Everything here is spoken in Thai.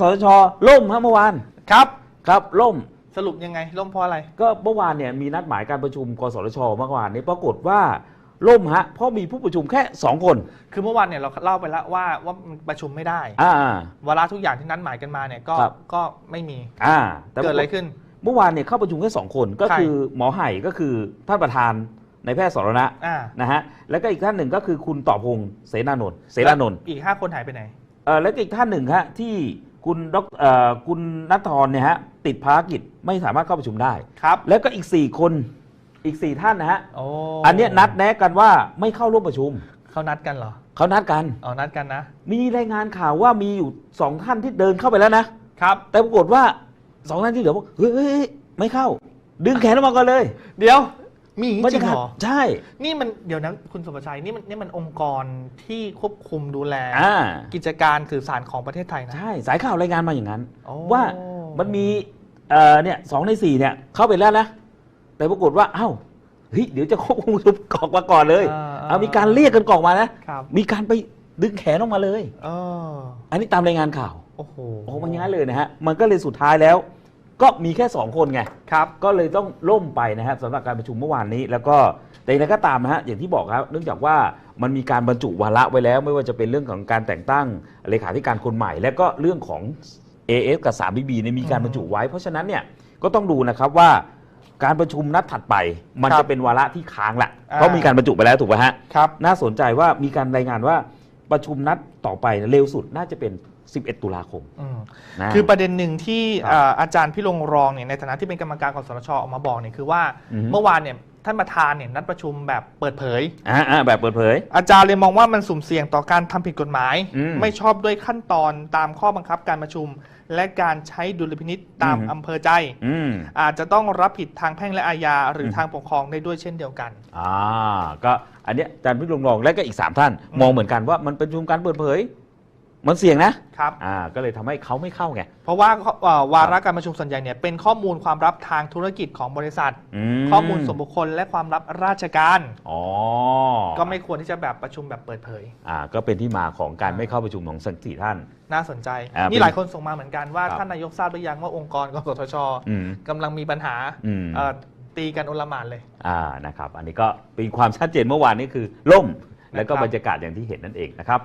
สชล่มฮะเมื่อวานครับครับล่มสรุปยังไง ล่มเพราะอะไร ก็เมื่อวานเนี่ยมีนัดหมายการประชุมกสทชเมื่อวานนี้ปรากฏว่าล่มฮะเพราะมีผู้ประชุมแค่ 2 คน คือเมื่อวานเนี่ยเราเล่าไปแล้วว่าว่ามันประชุมไม่ได้อ่าวาระทุกอย่างที่นัดหมายกันมาเนี่ยก็ครับก็ไม่มีอ่าแต่เกิดอะไรขึ้น เมื่อวานเนี่ยเข้าประชุมแค่สองคน ก็ใครคือหมอไห่ก็คือท่านประธานในแพทย์สรณะอ่านะฮะแล้วก็อีกท่านหนึ่งก็คือคุณต่อพงษ์เสนานนท์เสนานนท์อีกห้าคนหายไปไหนเออแล้วก็อีกท่านหนึ่งฮะที่ คุณดอกเอ่อคุณนัทธรเนี่ยฮะติดภารกิจไม่สามารถเข้าประชุมได้ ครับแล้วก็อีก 4 คนอีก 4 ท่านนะฮะโอ้อันเนี้ยนัดแนะกันว่าไม่เข้าร่วมประชุมเขานัดกันเหรอเขานัดกัน อ๋อนัดกันนะมีรายงานข่าวว่ามีอยู่สองท่านที่เดินเข้าไปแล้วนะ ครับ แต่ปรากฏว่าสองท่านที่เหลือบอกเฮ้ยเฮ้ยเฮ้ยไม่เข้า ดึงแขนออกมาก่อนเลย เดี๋ยว มีอย่างนี้บรจรริยางกาศเหรอ ใช่ นี่มันเดี๋ยวนะคุณสุภชัยนี่มันนี่มันองค์กรที่ควบคุมดูแล อ่า กิจการสื่อสารของประเทศไทยนะ ใช่ สายข่าวรายงานมาอย่างนั้น โอ้ ว่ามันมีเอ่อเนี่ยสองในสี่เนี่ย เข้าไปแล้วนะ แต่ปรากฏว่าเอ้าเฮ้ยเดี๋ยวจะควบคุมประชุมกรอกมาก่อนเลยอ่า เอามีการเรียกกันกรอกมานะครับมีการไปดึงแขนออกมาเลย เอออันนี้ตามรายงานข่าวโอ้โหโอ้มันอย่างนั้นเลยนะฮะมันก็เลยสุดท้ายแล้ว ก็มีแค่ 2 คนไงครับก็เลยต้องล่มไปนะฮะสำหรับการประชุมเมื่อวานนี้ แล้วก็แต่อย่างไรก็ตามนะฮะอย่างที่บอกครับ เนื่องจากว่ามันมีการบรรจุวาระไว้แล้ว ไม่ว่าจะเป็นเรื่องของการแต่งตั้งเลขาธิการคนใหม่ และก็เรื่องของ AF กับ 3BB เนี่ยมีการบรรจุไว้ เพราะฉะนั้นเนี่ยก็ต้องดูนะครับว่าการประชุมนัดถัดไป มันครับจะเป็นวาระที่ค้างแหละอ่าเพราะมีการบรรจุไปแล้วถูกไหมฮะครับน่าสนใจว่ามีการรายงานว่าประชุมนัดต่อไปเร็วสุดน่าจะเป็น 11 ตุลาคมอืมนะคือประเด็นหนึ่งที่ครับเอ่ออาจารย์พี่ลงรองเนี่ยในฐานะที่เป็นกรรมการกสทชออกมาบอกเนี่ยคือว่าอือฮึ เมื่อวานเนี่ยท่านประธานเนี่ยนัดประชุมแบบเปิดเผย อ่าอ่าแบบเปิดเผย อาจารย์เลยมองว่ามันสุ่มเสี่ยงต่อการทำผิดกฎหมาย อืมไม่ชอบด้วยขั้นตอนตามข้อบังคับการประชุม และการใช้ดุลพินิษตามอืมอำเภอใจ อืม อาจจะต้องรับผิดทางแพ่งและอาญาหรืออม ทางปกครองได้ด้วยเช่นเดียวกัน อ่าก็อันเนี้ยอาจารย์พิรมรองและก็อีก 3 ท่านอืมมองเหมือนกันว่ามันเป็นประชุมการเปิดเผย มันเสี่ยงนะครับ อ่าก็เลยทำให้เขาไม่เข้าไง เพราะว่าเอ่อวาระการประชุมส่วนใหญ่เนี่ยเป็นข้อมูลความลับทางธุรกิจของบริษัท ข้อมูลส่วนบุคคลและความลับราชการ อ๋อก็ไม่ควรที่จะแบบประชุมแบบเปิดเผย อ่าก็เป็นที่มาของการไม่เข้าประชุมของสักสี่ท่าน น่าสนใจอ่าเป็นนี่หลายคนส่งมาเหมือนกันว่าครับ ท่านนายกทราบหรือยังว่าองค์กรกสทชอืม กำลังมีปัญหาอืม เอ่อตีกันโอลหมานเลย อ่านะครับ อันนี้ก็เป็นความชัดเจนเมื่อวานนี้คือล่ม แล้วก็นะครับ บรรยากาศอย่างที่เห็นนั่นเองนะครับ